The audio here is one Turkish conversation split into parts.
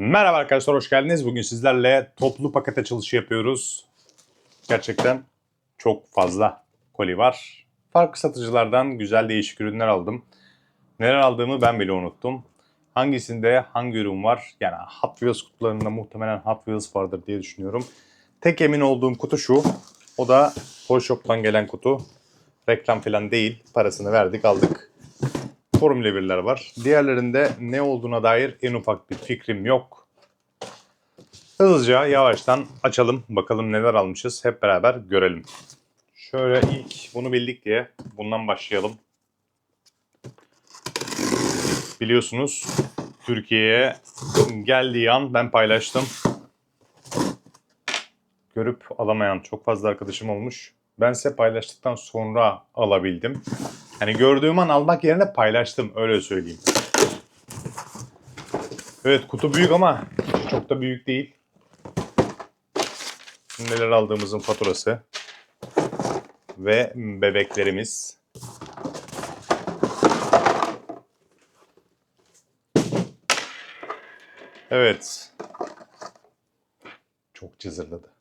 Merhaba arkadaşlar hoş geldiniz. Bugün sizlerle toplu paket açılışı yapıyoruz. Gerçekten çok fazla koli var. Farklı satıcılardan güzel değişik ürünler aldım. Neler aldığımı ben bile unuttum. Hangisinde hangi ürün var? Yani Hot Wheels kutularında muhtemelen Hot Wheels vardır diye düşünüyorum. Tek emin olduğum kutu şu. O da Toy Shop'tan gelen kutu. Reklam falan değil. Parasını verdik aldık. Formula 1'ler var. Diğerlerinde ne olduğuna dair en ufak bir fikrim yok. Hızlıca yavaştan açalım. Bakalım neler almışız. Hep beraber görelim. Şöyle ilk bunu bildik diye bundan başlayalım. Biliyorsunuz Türkiye'ye geldiği an ben paylaştım. Görüp alamayan çok fazla arkadaşım olmuş. Ben size paylaştıktan sonra alabildim. Hani gördüğüm an almak yerine paylaştım öyle söyleyeyim. Evet kutu büyük ama çok da büyük değil. Neler aldığımızın faturası. Ve bebeklerimiz. Evet. Çok cızırladı.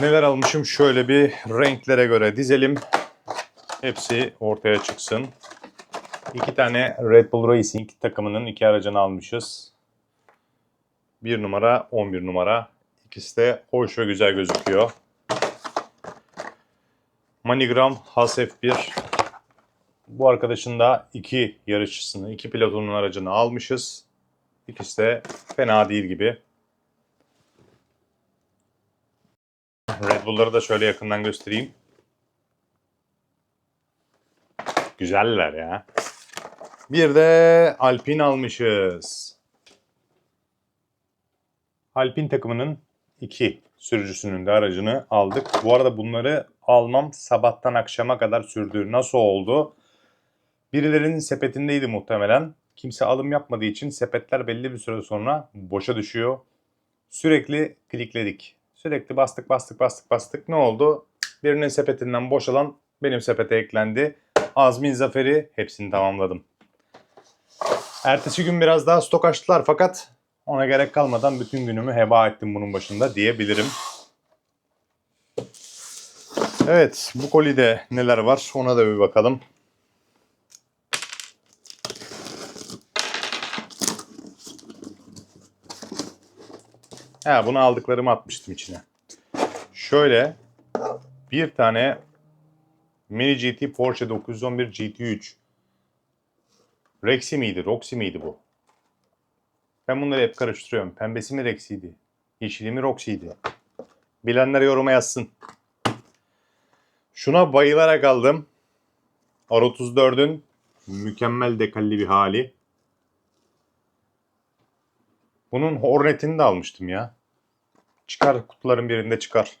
Neler almışım şöyle bir renklere göre dizelim. Hepsi ortaya çıksın. İki tane Red Bull Racing takımının iki aracını almışız. Bir numara, 11 numara. İkisi de hoş ve güzel gözüküyor. Manigram Has F1. Bu arkadaşın da iki yarışçısını, iki pilotunun aracını almışız. İkisi de fena değil gibi. Red Bull'ları da şöyle yakından göstereyim. Güzeller ya. Bir de Alpine almışız. Alpine takımının iki sürücüsünün de aracını aldık. Bu arada bunları almam sabahtan akşama kadar sürdü. Nasıl oldu? Birilerinin sepetindeydi muhtemelen. Kimse alım yapmadığı için sepetler belli bir süre sonra boşa düşüyor. Sürekli klikledik. Sürekli bastık bastık bastık bastık. Ne oldu? Birinin sepetinden boşalan benim sepete eklendi. Azmin zaferi hepsini tamamladım. Ertesi gün biraz daha stok açtılar fakat ona gerek kalmadan bütün günümü heba ettim bunun başında diyebilirim. Evet bu kolide neler var ona da bir bakalım. Ha bunu aldıklarımı atmıştım içine. Şöyle bir tane Mini GT Porsche 911 GT3 Rexy miydi? Roxy miydi bu? Ben bunları hep karıştırıyorum. Pembesi mi Rexy'ydi? Yeşili mi Roxy'ydi? Bilenler yoruma yazsın. Şuna bayılarak aldım. R34'ün mükemmel dekalli bir hali. Bunun Hornet'ini de almıştım ya. Çıkar kutuların birinde çıkar.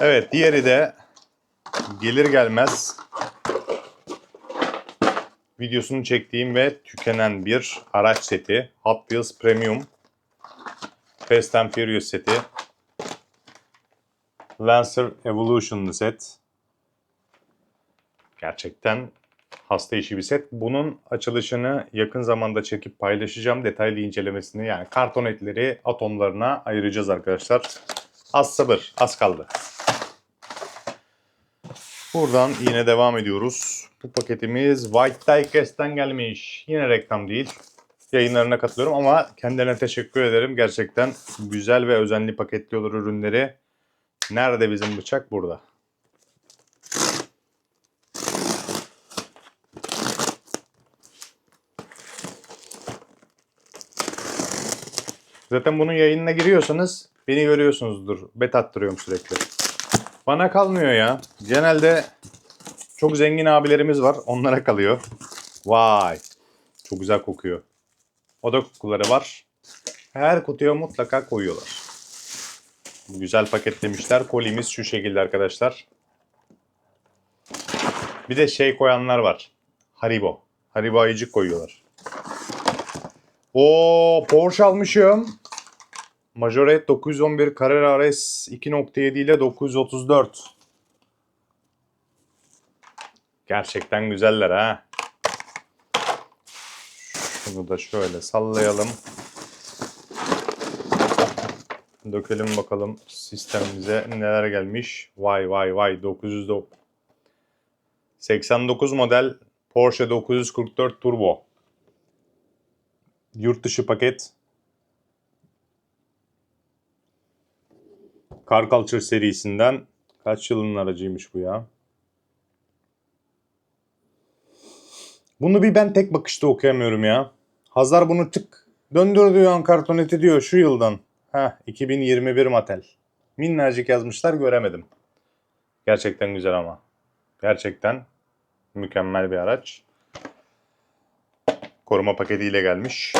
Evet diğeri de gelir gelmez videosunu çektiğim ve tükenen bir araç seti. Hot Wheels Premium Fast and Furious seti. Lancer Evolution'lı set. Gerçekten hasta işi bir set. Bunun açılışını yakın zamanda çekip paylaşacağım. Detaylı incelemesini yani karton etleri atomlarına ayıracağız arkadaşlar. Az sabır, az kaldı. Buradan yine devam ediyoruz. Bu paketimiz White Diecast'ten gelmiş. Yine reklam değil. Yayınlarına katılıyorum ama kendilerine teşekkür ederim. Gerçekten güzel ve özenli paketliyorlar ürünleri. Nerede bizim bıçak? Burada. Zaten bunun yayınına giriyorsanız beni görüyorsunuzdur. Bet attırıyorum sürekli. Bana kalmıyor ya. Genelde çok zengin abilerimiz var. Onlara kalıyor. Vay. Çok güzel kokuyor. Oda kokuları var. Her kutuya mutlaka koyuyorlar. Güzel paketlemişler. Kolimiz şu şekilde arkadaşlar. Bir de şey koyanlar var. Haribo. Haribo ayıcık koyuyorlar. O Porsche almışım. Majorette 911 Carrera RS 2.7 ile 934. Gerçekten güzeller ha. Şunu da şöyle sallayalım. Dökelim bakalım sistemimize neler gelmiş. Vay vay vay 900 89 model Porsche 944 Turbo. Yurt dışı paket. Car Culture serisinden kaç yılın aracıymış bu ya? Bunu bir ben tek bakışta okuyamıyorum ya. Hazar bunu tık döndür diyor an kartoneti diyor şu yıldan. Heh 2021 Mattel. Minnacık yazmışlar göremedim. Gerçekten güzel ama. Gerçekten mükemmel bir araç. Koruma paketiyle gelmiş.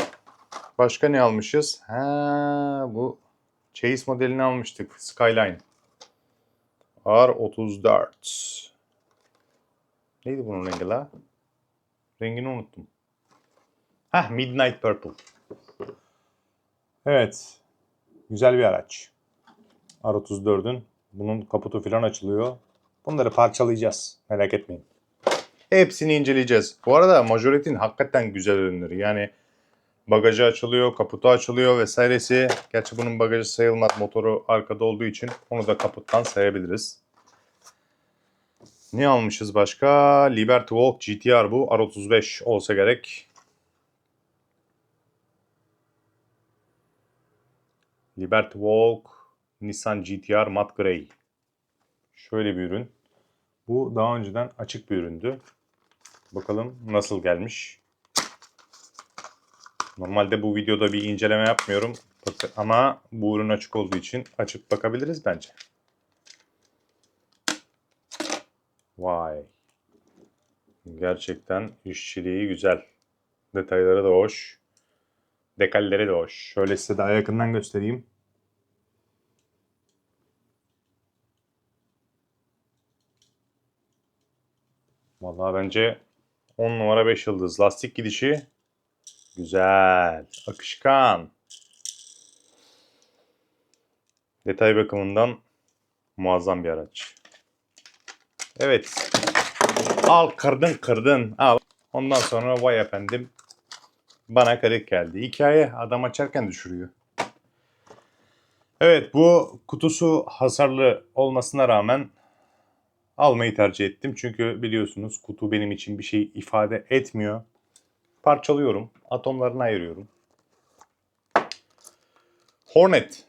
Başka ne almışız? Ha bu Chase modelini almıştık. Skyline. R34. Neydi bunun rengi la? Rengini unuttum. Hah Midnight Purple. Evet. Güzel bir araç. R34'ün. Bunun kaputu falan açılıyor. Bunları parçalayacağız. Merak etmeyin. Hepsini inceleyeceğiz. Bu arada Majorette'in hakikaten güzel ürünleri. Yani bagajı açılıyor, kaputu açılıyor vesairesi. Gerçi bunun bagajı sayılmaz. Motoru arkada olduğu için onu da kaputtan sayabiliriz. Ne almışız başka? Liberty Walk GTR bu. R35 olsa gerek. Liberty Walk Nissan GTR Matte Grey. Şöyle bir ürün. Bu daha önceden açık bir üründü. Bakalım nasıl gelmiş. Normalde bu videoda bir inceleme yapmıyorum. Ama bu ürün açık olduğu için açıp bakabiliriz bence. Vay. Gerçekten işçiliği güzel. Detayları da hoş. Dekalleri de hoş. Şöyle size daha yakından göstereyim. Vallahi bence 10 numara 5 yıldız. Lastik gidişi güzel. Akışkan. Detay bakımından muazzam bir araç. Evet. Al kırdın kırdın. Al. Ondan sonra vay efendim bana kırık geldi. Hikaye adam açarken düşürüyor. Evet bu kutusu hasarlı olmasına rağmen almayı tercih ettim. Çünkü biliyorsunuz kutu benim için bir şey ifade etmiyor. Parçalıyorum. Atomlarını ayırıyorum. Hornet.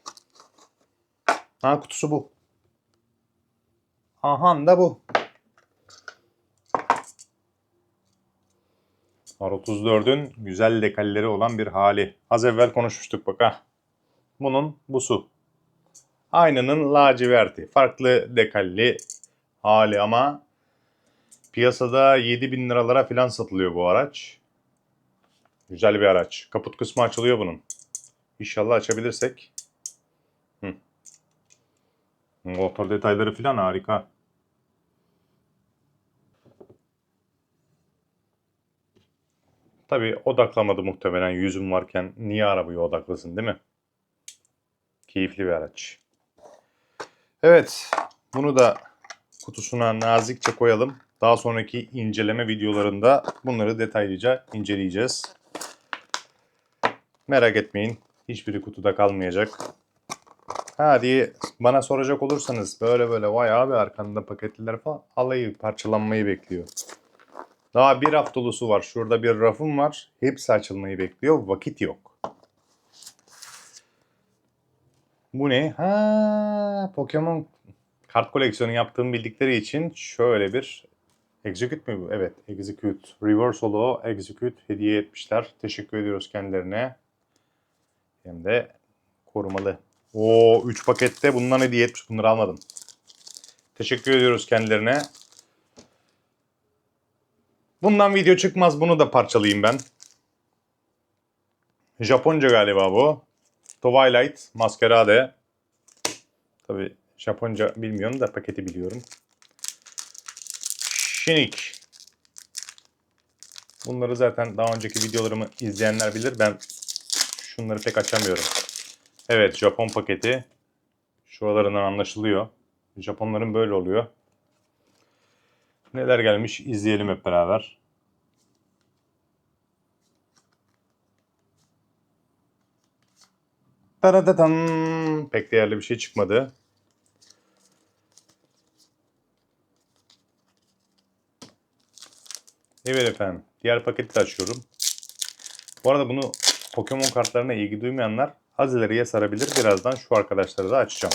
Ha kutusu bu. Aha da bu. R34'ün güzel dekalleri olan bir hali. Az evvel konuşmuştuk bak ha. Bunun busu. Aynının laciverti. Farklı dekalli hali ama piyasada 7000 liralara falan satılıyor bu araç. Güzel bir araç. Kaput kısmı açılıyor bunun. İnşallah açabilirsek. Hı. Motor detayları falan harika. Tabii odaklamadı muhtemelen yüzüm varken niye arabayı odaklasın değil mi? Keyifli bir araç. Evet bunu da kutusuna nazikçe koyalım. Daha sonraki inceleme videolarında bunları detaylıca inceleyeceğiz. Merak etmeyin hiçbiri kutuda kalmayacak. Ha diye bana soracak olursanız böyle böyle vay abi arkanda paketliler falan alayı parçalanmayı bekliyor. Daha bir dolusu var. Şurada bir rafım var. Hepsi açılmayı bekliyor. Vakit yok. Bu ne? Ha, Pokemon kart koleksiyonu yaptığımı bildikleri için şöyle bir Execute mi bu? Evet, Execute. Reverse Holo Execute hediye etmişler. Teşekkür ediyoruz kendilerine. Hem de korumalı. O 3 pakette bundan hediye etmiş. Bunları almadım. Teşekkür ediyoruz kendilerine. Bundan video çıkmaz. Bunu da parçalayayım ben. Japonca galiba bu. Twilight Masquerade. Tabi Japonca bilmiyorum da paketi biliyorum. Şinik. Bunları zaten daha önceki videolarımı izleyenler bilir. Ben şunları pek açamıyorum. Evet Japon paketi. Şuralarından anlaşılıyor. Japonların böyle oluyor. Neler gelmiş izleyelim hep beraber. Taradatan. Pek değerli bir şey çıkmadı. Evet efendim. Diğer paketi de açıyorum. Bu arada bunu Pokemon kartlarına ilgi duymayanlar az ileriye sarabilir. Birazdan şu arkadaşları da açacağım.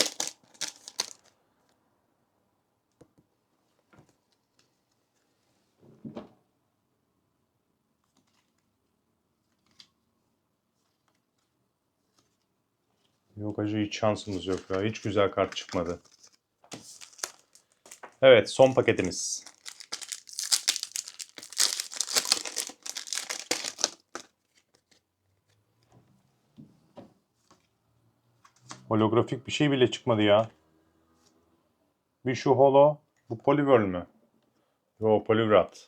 Yok acı hiç şansımız yok ya. Hiç güzel kart çıkmadı. Evet son paketimiz. Holografik bir şey bile çıkmadı ya. Bir şu holo. Bu Poliwhirl mü? Yo Poliwrath.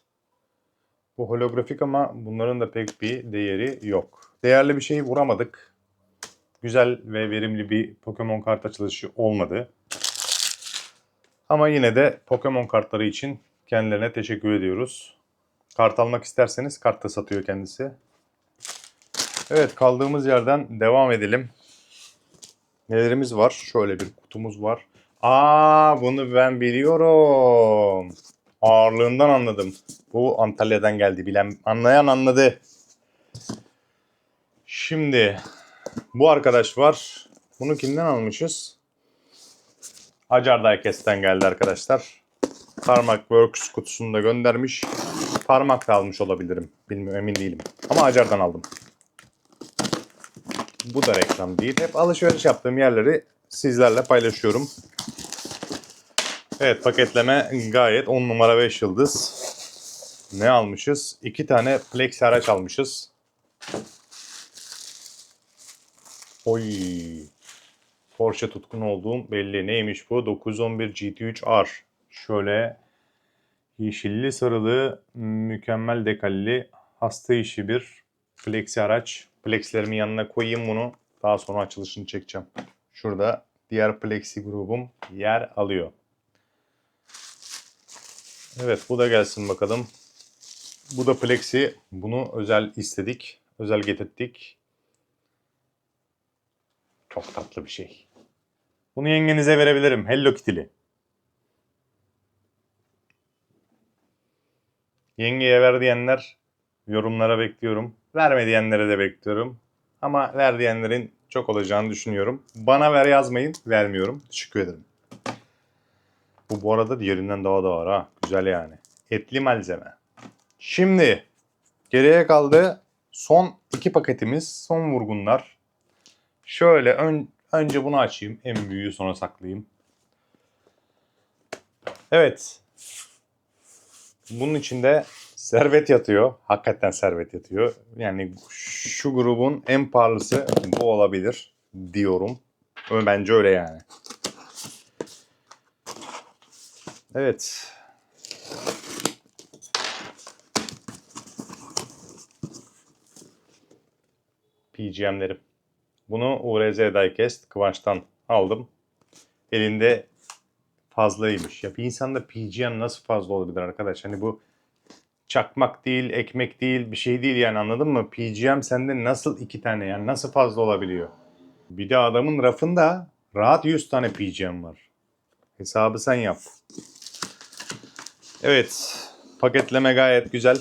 Bu holografik ama bunların da pek bir değeri yok. Değerli bir şey vuramadık. Güzel ve verimli bir Pokemon kart açılışı olmadı. Ama yine de Pokemon kartları için kendilerine teşekkür ediyoruz. Kart almak isterseniz kart da satıyor kendisi. Evet kaldığımız yerden devam edelim. Nelerimiz var? Şöyle bir kutumuz var. Aa bunu ben biliyorum. Ağırlığından anladım. Bu Antalya'dan geldi. Bilen anlayan anladı. Şimdi bu arkadaş var. Bunu kimden almışız? Acar Diecast'ten geldi arkadaşlar. Parmak Works kutusunu da göndermiş. Parmak da almış olabilirim. Bilmiyorum emin değilim. Ama Acar'dan aldım. Bu da reklam değil. Hep alışveriş yaptığım yerleri sizlerle paylaşıyorum. Evet paketleme gayet 10 numara 5 yıldız. Ne almışız? 2 tane Plexi araç almışız. Oy. Porsche tutkun olduğum belli. Neymiş bu? 911 GT3 R. Şöyle yeşilli sarılı mükemmel dekalli hasta işi bir Plexi araç. Plexilerimin yanına koyayım bunu. Daha sonra açılışını çekeceğim. Şurada diğer Plexi grubum yer alıyor. Evet bu da gelsin bakalım. Bu da Plexi. Bunu özel istedik. Özel getirdik. Çok tatlı bir şey. Bunu yengenize verebilirim. Hello Kitty'li. Yengeye ver diyenler yorumlara bekliyorum. Verme diyenlere de bekliyorum. Ama ver diyenlerin çok olacağını düşünüyorum. Bana ver yazmayın. Vermiyorum. Teşekkür ederim. Bu bu arada diğerinden daha da var ha. Güzel yani. Etli malzeme. Şimdi geriye kaldı son iki paketimiz. Son vurgunlar. Şöyle ön, önce bunu açayım. En büyüğü sonra saklayayım. Evet. Bunun içinde servet yatıyor. Hakikaten servet yatıyor. Yani şu grubun en pahalısı bu olabilir diyorum. Bence öyle yani. Evet. PGM'lerim. Bunu URZ Diecast Kıvanç'tan aldım. Elinde fazlaymış. Ya bir insanda PGM nasıl fazla olabilir arkadaş? Hani bu çakmak değil, ekmek değil, bir şey değil yani anladın mı? PGM sende nasıl iki tane yani nasıl fazla olabiliyor? Bir de adamın rafında rahat 100 tane PGM var. Hesabı sen yap. Evet. Paketleme gayet güzel.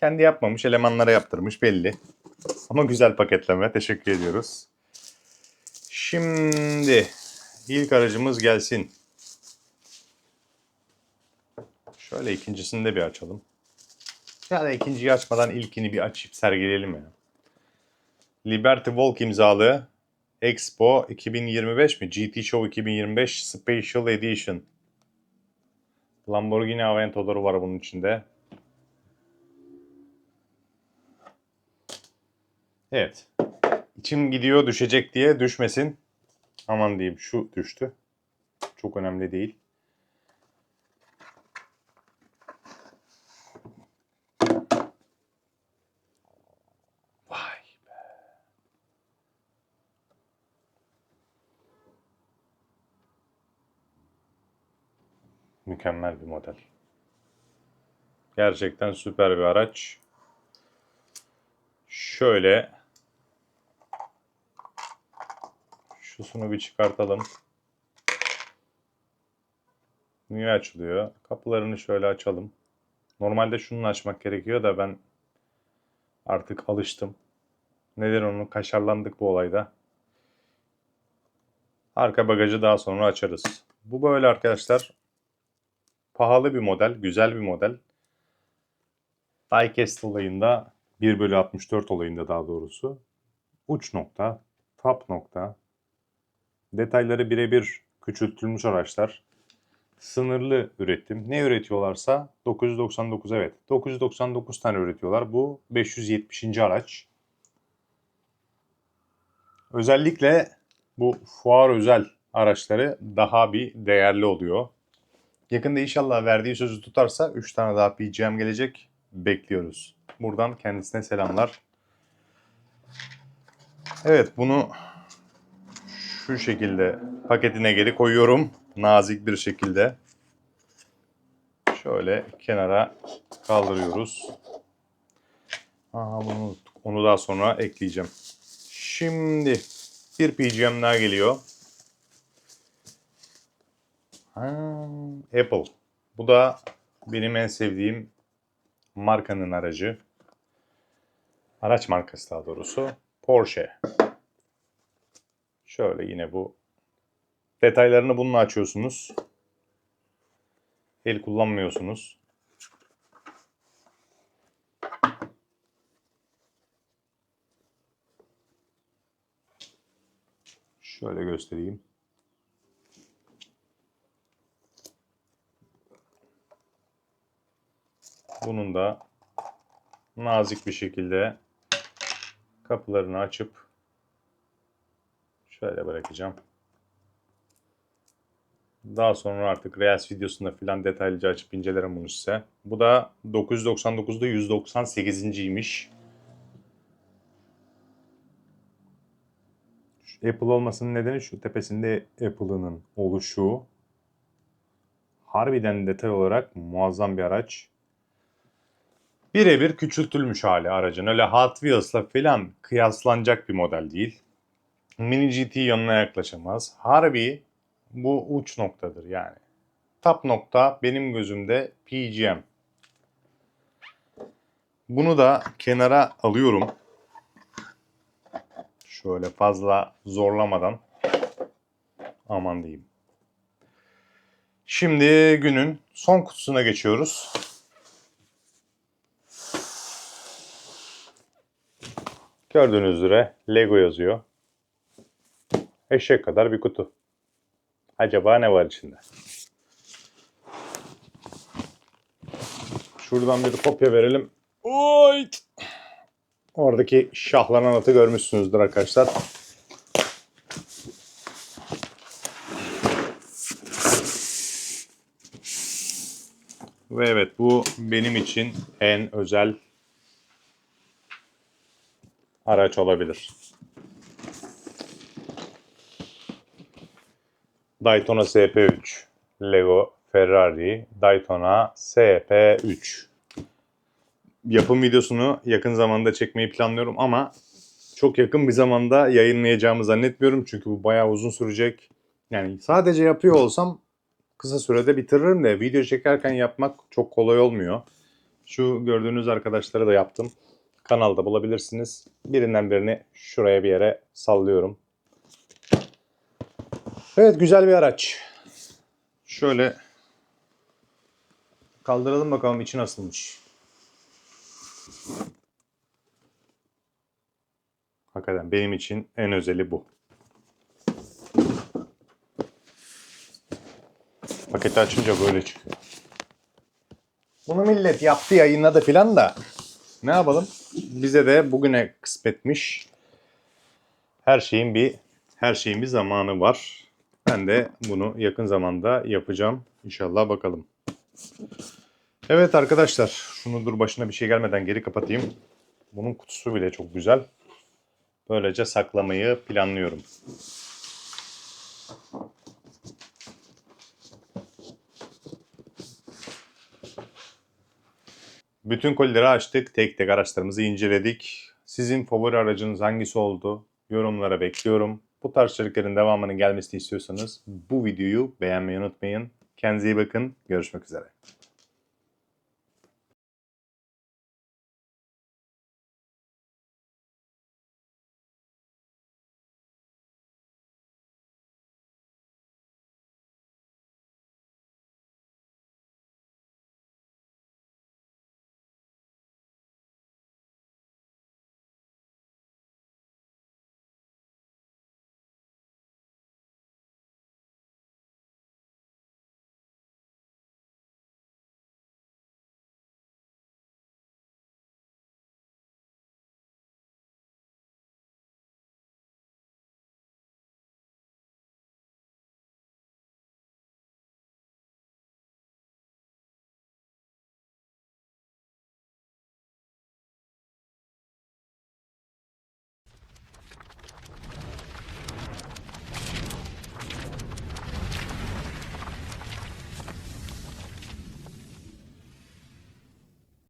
Kendi yapmamış, elemanlara yaptırmış belli. Ama güzel paketleme. Teşekkür ediyoruz. Şimdi ilk aracımız gelsin. Şöyle ikincisini de bir açalım. Ya da ikinciyi açmadan ilkini bir açıp sergileyelim ya. Liberty Walk imzalı Expo 2025 mi? GT Show 2025 Special Edition. Lamborghini Avento'ları var bunun içinde. Evet. İçim gidiyor düşecek diye düşmesin. Aman diyeyim şu düştü. Çok önemli değil. Mükemmel bir model. Gerçekten süper bir araç. Şöyle Şusunu bir çıkartalım. Niye açılıyor? Kapılarını şöyle açalım. Normalde şunu açmak gerekiyor da ben artık alıştım. Neden onu kaşarlandık bu olayda. Arka bagajı daha sonra açarız. Bu böyle arkadaşlar. Pahalı bir model, güzel bir model. Diecast olayında 1 bölü 64 olayında daha doğrusu. Uç nokta, top nokta. Detayları birebir küçültülmüş araçlar. Sınırlı üretim. Ne üretiyorlarsa 999 evet. 999 tane üretiyorlar. Bu 570. araç. Özellikle bu fuar özel araçları daha bir değerli oluyor. Yakında inşallah verdiği sözü tutarsa 3 tane daha PGM gelecek. Bekliyoruz. Buradan kendisine selamlar. Evet bunu şu şekilde paketine geri koyuyorum. Nazik bir şekilde. Şöyle kenara kaldırıyoruz. Aha, bunu. Onu daha sonra ekleyeceğim. Şimdi bir PGM daha geliyor. Apple. Bu da benim en sevdiğim markanın aracı. Araç markası daha doğrusu. Porsche. Şöyle yine bu detaylarını bununla açıyorsunuz. El kullanmıyorsunuz. Şöyle göstereyim. Bunun da nazik bir şekilde kapılarını açıp şöyle bırakacağım. Daha sonra artık Reels videosunda filan detaylıca açıp incelerim bunu size. Bu da 999'da 198.ymiş. Apple olmasının nedeni şu tepesinde Apple'ının oluşu. Harbiden detay olarak muazzam bir araç. Birebir küçültülmüş hali aracın. Öyle Hot Wheels'la falan kıyaslanacak bir model değil. Mini GT yanına yaklaşamaz. Harbi bu uç noktadır yani. Top nokta benim gözümde PGM. Bunu da kenara alıyorum. Şöyle fazla zorlamadan. Aman diyeyim. Şimdi günün son kutusuna geçiyoruz. Gördüğünüz üzere Lego yazıyor. Eşek kadar bir kutu. Acaba ne var içinde? Şuradan bir kopya verelim. Oy! Oradaki şahlanan atı görmüşsünüzdür arkadaşlar. Ve evet bu benim için en özel araç olabilir. Daytona SP3, Lego Ferrari, Daytona SP3. Yapım videosunu yakın zamanda çekmeyi planlıyorum ama çok yakın bir zamanda yayınlayacağımı zannetmiyorum. Çünkü bu bayağı uzun sürecek. Yani sadece yapıyor olsam kısa sürede bitiririm de video çekerken yapmak çok kolay olmuyor. Şu gördüğünüz arkadaşları da yaptım. Kanalda bulabilirsiniz. Birinden birini şuraya bir yere sallıyorum. Evet güzel bir araç. Şöyle kaldıralım bakalım içi nasılmış. Hakikaten benim için en özeli bu. Paketi açınca böyle çıkıyor. Bunu millet yaptı yayınladı filan da ne yapalım? Bize de bugüne kısmetmiş. Her şeyin bir her şeyin bir zamanı var. Ben de bunu yakın zamanda yapacağım. İnşallah bakalım. Evet arkadaşlar, şunu dur başına bir şey gelmeden geri kapatayım. Bunun kutusu bile çok güzel. Böylece saklamayı planlıyorum. Bütün kolileri açtık. Tek tek araçlarımızı inceledik. Sizin favori aracınız hangisi oldu? Yorumlara bekliyorum. Bu tarz içeriklerin devamının gelmesini istiyorsanız bu videoyu beğenmeyi unutmayın. Kendinize iyi bakın. Görüşmek üzere.